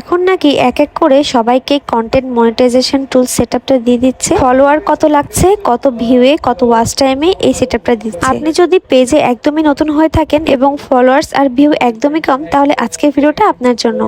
এখন নাকি এক এক করে সবাইকে কন্টেন্ট মনিটাইজেশন টুল সেটআপটা দিয়ে দিচ্ছে। ফলোয়ার কত লাগছে, কত ভিউয়ে কত ওয়াচ টাইমে এই সেটআপটা দিচ্ছে। আপনি যদি পেজে একদমই নতুন হয়ে থাকেন এবং ফলোয়ার্স আর ভিউ একদমই কম, তাহলে আজকের ভিডিওটা আপনার জন্য।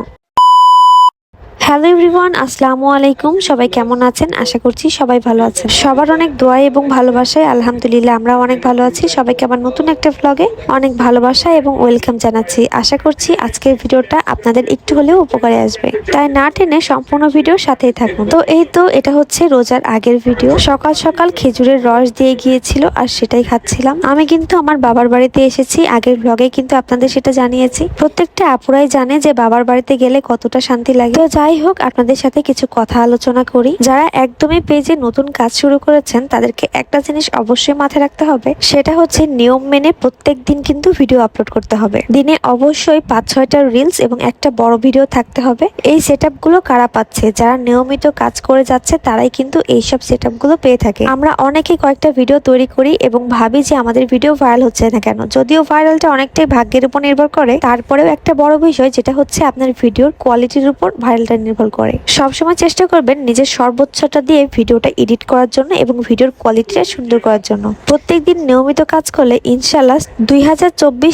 হ্যালো এভরিওয়ান, আসসালামু আলাইকুম। সবাই কেমন আছেন? আশা করছি সবাই ভালো আছেন। সবার অনেক দোয়া এবং ভালোবাসায়, আলহামদুলিল্লাহ আমরাও অনেক ভালো আছি। সবাইকে আবার নতুন একটা ভ্লগে অনেক ভালোবাসা এবং ওয়েলকাম জানাচ্ছি। আশা করছি আজকের ভিডিওটা আপনাদের একটু হলেও উপকারে আসবে। তাই না টেনে সম্পূর্ণ ভিডিও সাথেই থাকুন। তো এই তো এটা হচ্ছে রোজার আগের ভিডিও। সকাল সকাল খেজুরের রস দিয়ে গিয়েছিল আর সেটাই খাচ্ছিলাম। আমি কিন্তু আমার বাবার বাড়িতে এসেছি। আগের ব্লগে কিন্তু আপনাদের সেটা জানিয়েছি। প্রত্যেকটা আপুরাই জানে যে বাবার বাড়িতে গেলে কতটা শান্তি লাগে। তো যাই হোক, আপনাদের সাথে কিছু কথা আলোচনা করি। যারা একদমই পেজে নতুন কাজ শুরু করেছেন, তাদেরকে একটা জিনিস অবশ্যই মাথায় রাখতে হবে, সেটা হচ্ছে নিয়ম মেনে প্রত্যেক দিন কিন্তু ভিডিও আপলোড করতে হবে। দিনে অবশ্যই পাঁচ ছয়টা রিলস এবং একটা বড় ভিডিও থাকতে হবে। এই সেটগুলো কারা পাচ্ছে? যারা নিয়মিত কাজ করে যাচ্ছে, তারাই কিন্তু এইসব সেটগুলো পেয়ে থাকে। আমরা অনেকে কয়েকটা ভিডিও তৈরি করি এবং ভাবি যে আমাদের ভিডিও ভাইরাল হচ্ছে না কেন? যদিও ভাইরালটা অনেকটাই ভাগ্যের উপর নির্ভর করে, তারপরেও একটা বড় বিষয়, যেটা হচ্ছে আপনার ভিডিওর কোয়ালিটির উপর ভাইরালটা নির্ভর করে। সবসময় চেষ্টা করবেন নিজের সর্বোচ্চটা দিয়ে ভিডিওটা এডিট করার জন্য এবং ভিডিওর কোয়ালিটিটা সুন্দর করার জন্য। প্রত্যেকদিন নিয়মিত কাজ করলে ইনশাল্লাহ দুই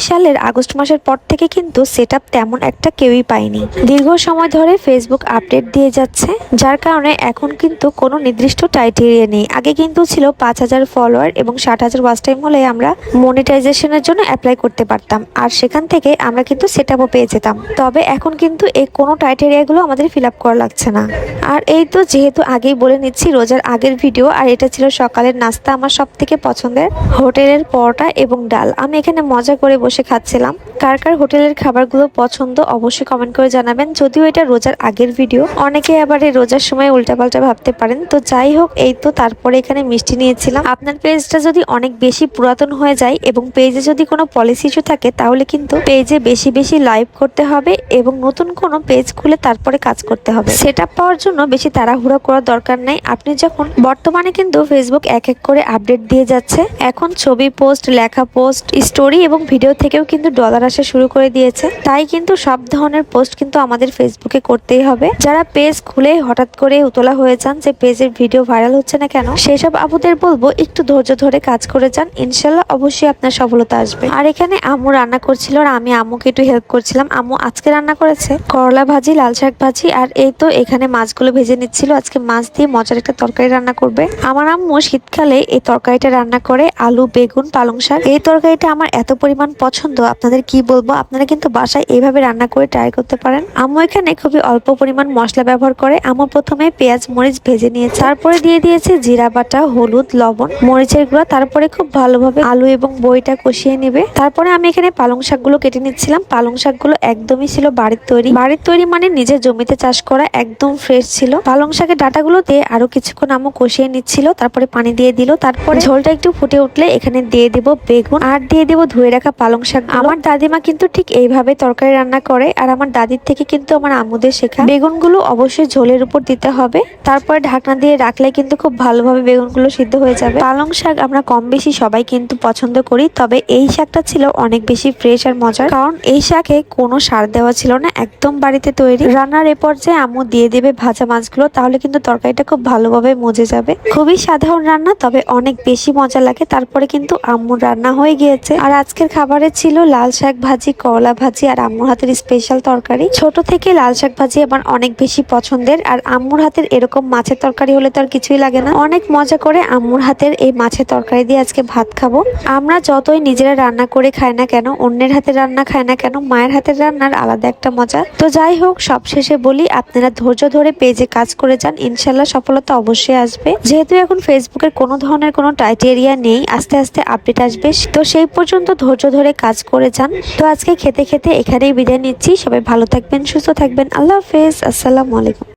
সালের আগস্ট মাসের পর থেকে কিন্তু সেট তেমন একটা কেউই পায়নি। দীর্ঘ সময় ধরে ফেসবুক আপডেট দিয়ে যাচ্ছে, যার কারণে এখন কিন্তু কোনো নির্দিষ্ট টাইটেরিয়া নেই। আগে কিন্তু ছিল পাঁচ হাজার ফলোয়ার এবং ষাট হাজার ওয়াচ টাইম হলে আমরা মনিটাইজেশনের জন্য অ্যাপ্লাই করতে পারতাম। আর সেখান থেকে আমরা কিন্তু সেট পেয়ে যেতাম। তবে এখন কিন্তু এই কোনো টাইটেরিয়াগুলো আমাদের ফিল আপ করা লাগছে না। আর এই তো যেহেতু আগেই বলে নিচ্ছি, রোজার আগের ভিডিও আর এটা ছিল সকালের নাস্তা আমার সব থেকে পছন্দের হোটেলের পরোটা এবং ডাল। আমি এখানে মজা করে বসে খাচ্ছিলাম। কার কার হোটেলের খাবারগুলো পছন্দ অবশ্যই কমেন্ট করে জানাবেন। যদিও এটা রোজার আগের ভিডিও অনেকে আবার এই রোজার সময় উল্টাপাল্টা ভাবতে পারেন। তো যাই হোক, এই তো তারপরে এখানে মিষ্টি নিয়েছিলাম। আপনার পেজটা যদি অনেক বেশি পুরাতন হয়ে যায় এবং পেজে যদি কোনো পলিসি ইস্যু থাকে, তাহলে কিন্তু পেজে বেশি বেশি লাইভ করতে হবে এবং নতুন কোনো পেজ খুলে তারপরে কাজ করতে হবে। সেট আপ পাওয়ার জন্য বেশি তাড়াহুড়া করার দরকার নেই। আপনি যখন, বর্তমানে কিন্তু ফেসবুক এক এক করে আপডেট দিয়ে যাচ্ছে। এখন ছবি পোস্ট লেখা পোস্ট স্টোরি এবং ভিডিও থেকেও কিন্তু ডলার আসা শুরু করে দিয়েছে। তাই কিন্তু সব ধরনের পোস্ট কিন্তু আমাদের ফেসবুকে করতেই হবে। যারা পেজ খুলে হঠাৎ করে উতলা হয়ে যান, যে পেজের ভিডিও ভাইরাল হচ্ছে না কেন, সেসব আপুদের বলব, একটু ধৈর্য ধরে কাজ করে যান। ইনশাল্লাহ অবশ্যই আপনার সফলতা আসবে। আর এখানে আম্মু রান্না করছিল, আর আমি আম্মুকে একটু হেল্প করছিলাম। আম্মু আজকে রান্না করেছে। করলা ভাজি, লাল শাক ভাজি, আর এই তো এখানে মাছগুলো ভেজে নিচ্ছিল। আজকে মাছ দিয়ে মজার একটা তরকারি রান্না করবে। আমার আম্মু শীতকালে এই তরকারিটা রান্না করে আলু, বেগুন, পালং শাক। এই তরকারিটা আমার এত পরিমাণ পছন্দ, আপনাদের কি বলব? আপনারা কিন্তু বাসায় এইভাবে রান্না করে ট্রাই করতে পারেন। আম্মু এখানে খুবই অল্প পরিমাণ মশলা ব্যবহার করে। আম্মু প্রথমে পেঁয়াজ, মরিচ ভেজে নিয়েছে। তারপরে দিয়ে দিয়েছে জিরা বাটা, হলুদ, লবণ, মরিচের গুঁড়া। তারপরে খুব ভালোভাবে আলু এবং বইটা কষিয়ে নেবে। তারপরে আমি এখানে পালং শাকগুলো কেটে নিচ্ছিলাম। পালং শাকগুলো একদমই ছিল বাড়ির তৈরি। বাড়ির তৈরি মানে নিজের জমিতে চাষ করা একদম ফ্রেশ ছিল। পালং শাকের ডাটাগুলো দিয়ে আরও কিছুক্ষণ আম্মু কষিয়ে নিচ্ছিল তারপরে পানি দিয়ে দিল। তারপরে ঝোলটা একটু ফুটে উঠলে এখানে দিয়ে দেব বেগুন আর দিয়ে দেব ধুয়ে রাখা পালং শাক। আমার দাদিমা কিন্তু ঠিক এইভাবে তরকারি রান্না করে আর আমার দাদির থেকে কিন্তু আমার আমুদের শেখা। বেগুনগুলো অবশ্যই ঝোলের উপর দিতে হবে। তারপরে ঢাকনা দিয়ে রাখলে কিন্তু খুব ভালোভাবে বেগুনগুলো সিদ্ধ হয়ে যাবে। পালং শাক আমরা কম বেশি সবাই কিন্তু পছন্দ করি তবে এই শাকটা ছিল অনেক বেশি ফ্রেশ আর মজার। কারণ এই শাকে কোনো সার দেওয়া ছিল না একদম বাড়িতে তৈরি। রান্নার এ পর্যায়ে আম্মু দিয়ে দেবে ভাজা মাছগুলো, তাহলে কিন্তু তরকারিটা খুব ভালোভাবে মজে যাবে। খুবই সাধারণ রান্না, তবে অনেক বেশি মজা লাগে। তারপরে কিন্তু আম্মুর রান্না হয়ে গিয়েছে। আর আজকের খাবারে ছিল লাল শাক ভাজি, করলা ভাজি আর আম্মুর হাতের স্পেশাল তরকারি। ছোট থেকে লাল শাক ভাজি আমার অনেক বেশি পছন্দের, আর আম্মুর হাতের এরকম মাছের তরকারি হলে তো আর কিছুই লাগে না। অনেক মজা করে আম্মুর হাতের এই মাছের তরকারি দিয়ে আজকে ভাত খাব। আমরা যতই নিজেরা রান্না করে খাই না কেন, অন্যের হাতে রান্না খায় না কেন, মায়ের হাতের রান্নার আলাদা একটা মজা। তো যাই হোক, সবশেষে বলি আপনারা ধৈর্য ধরে পেজে কাজ করে যান। ইনশাল্লাহ সফলতা অবশ্যই আসবে। যেহেতু এখন ফেসবুকের কোনো ধরনের কোনো ক্রাইটেরিয়া নেই, আস্তে আস্তে আপডেট আসবে। তো সেই পর্যন্ত ধৈর্য ধরে কাজ করে যান। তো আজকে খেতে খেতে এখানেই বিদায় নিচ্ছি। সবাই ভালো থাকবেন, সুস্থ থাকবেন। আল্লাহ হাফেজ। আসসালামু আলাইকুম।